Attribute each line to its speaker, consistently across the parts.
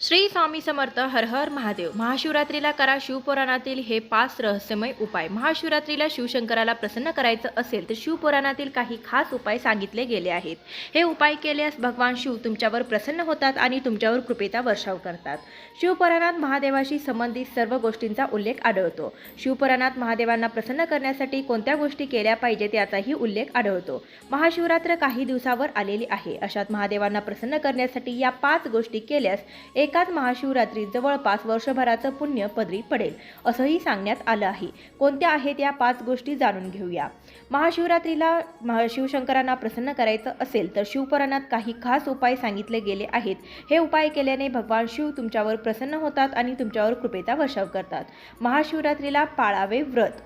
Speaker 1: श्री स्वामी समर्थ हर हर महादेव. महाशिवरात्रीला करा शिवपुराणातील हे पाच रहस्यमय उपाय. महाशिवरात्रीला शिवशंकराला प्रसन्न करायचं असेल तर शिवपुराणातील काही खास उपाय सांगितले गेले आहेत. हे उपाय केल्यास भगवान शिव तुमच्यावर प्रसन्न होतात आणि तुमच्यावर कृपेचा वर्षाव करतात. शिवपुराणात महादेवाशी संबंधित सर्व गोष्टींचा उल्लेख आढळतो. शिवपुराणात महादेवांना प्रसन्न करण्यासाठी कोणत्या गोष्टी केल्या पाहिजेत याचाही उल्लेख आढळतो. महाशिवरात्र काही दिवसावर आलेली आहे. अशात महादेवांना प्रसन्न करण्यासाठी या पाच गोष्टी केल्यास एक एकाच महाशिवरात्रीत जवळपास वर्षभराचं पुण्य पदरी पडेल असंही सांगण्यात आलं आहे. कोणत्या आहेत या पाच गोष्टी जाणून घेऊया. महाशिवरात्रीला महाशिवशंकरांना प्रसन्न करायचं असेल तर शिवपुराणात काही खास उपाय सांगितले गेले आहेत. हे उपाय केल्याने भगवान शिव तुमच्यावर प्रसन्न होतात आणि तुमच्यावर कृपेचा वर्षाव करतात. महाशिवरात्रीला पाळावे व्रत.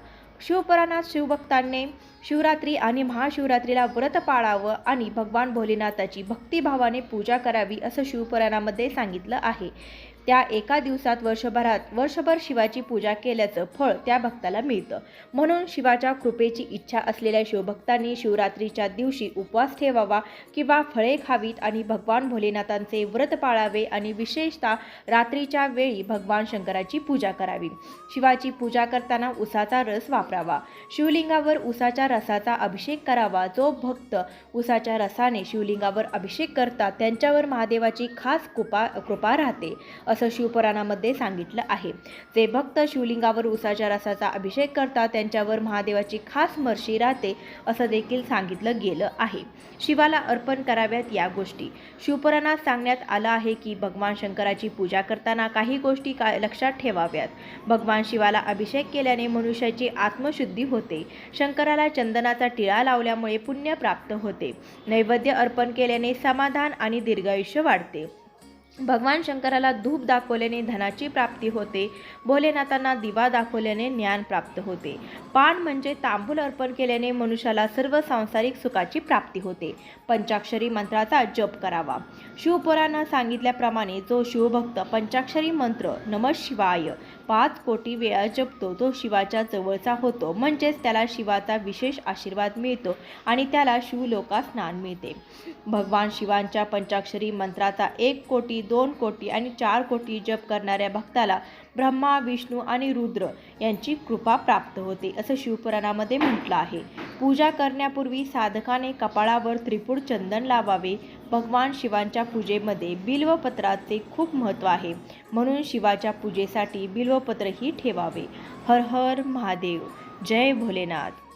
Speaker 1: शिवपुराणात शिवभक्तांनी शिवरात्री आणि महाशिवरात्रीला व्रत पाळावं आणि भगवान भोलेनाथाची भक्तिभावाने पूजा करावी असं शिवपुराणामध्ये सांगितलं आहे. त्या एका दिवसात वर्षभरात वर्षभर शिवाची पूजा केल्याचं फळ त्या भक्ताला मिळतं. म्हणून शिवाच्या कृपेची इच्छा असलेल्या शिवभक्तांनी शिवरात्रीच्या दिवशी उपवास ठेवावा किंवा फळे खावीत आणि भगवान भोलेनाथांचे व्रत पाळावे आणि विशेषतः रात्रीच्या वेळी भगवान शंकराची पूजा करावी. शिवाची पूजा करताना उसाचा रस वापरावा. शिवलिंगावर उसाच्या रसाचा अभिषेक करावा. जो भक्त उसाच्या रसाने शिवलिंगावर अभिषेक करतात त्यांच्यावर महादेवाची खास कृपा कृपा राहते असं शिवपुराणामध्ये सांगितलं आहे. जे भक्त शिवलिंगावर उसाच्या रसाचा अभिषेक करतात त्यांच्यावर महादेवाची खास मर्शी राहते असं देखील सांगितलं गेलं आहे. शिवाला अर्पण कराव्यात या गोष्टी. शिवपुराणात सांगण्यात आलं आहे की भगवान शंकराची पूजा करताना काही गोष्टी का लक्षात ठेवाव्यात. भगवान शिवाला अभिषेक केल्याने मनुष्याची आत्मशुद्धी होते. शंकराला चंदनाचा टिळा लावल्यामुळे पुण्य प्राप्त होते. नैवेद्य अर्पण केल्याने समाधान आणि दीर्घायुष्य वाढते. भगवान शंकराला धूप दाखवल्याने धनाची प्राप्ती होते. भोलेनाथांना दिवा दाखवल्याने ज्ञान प्राप्त होते. पान म्हणजे तांबूल अर्पण केल्याने मनुष्याला सर्व सांसारिक सुखाची प्राप्ती होते. पंचाक्षरी मंत्राचा जप करावा. शिवपुराणं सांगितल्याप्रमाणे जो शिवभक्त पंचाक्षरी मंत्र नम शिवाय पाच कोटी वेळा जपतो तो शिवाच्या जवळचा होतो. म्हणजेच त्याला शिवाचा विशेष आशीर्वाद मिळतो आणि त्याला शिवलोकात स्नान मिळते. भगवान शिवांच्या पंचाक्षरी मंत्राचा एक कोटी दोन कोटी आणि चार कोटी जप करणाऱ्या भक्ताला ब्रह्मा विष्णू आणि रुद्र यांची कृपा प्राप्त होते असं शिवपुराणामध्ये म्हटलं आहे. पूजा करण्यापूर्वी साधकाने कपाळावर त्रिपुर चंदन लावावे. भगवान शिवांच्या पूजेमध्ये बिल्वपत्राचे खूप महत्त्व आहे. म्हणून शिवाच्या पूजेसाठी बिल्वपत्रही ठेवावे. हर हर महादेव. जय भोलेनाथ.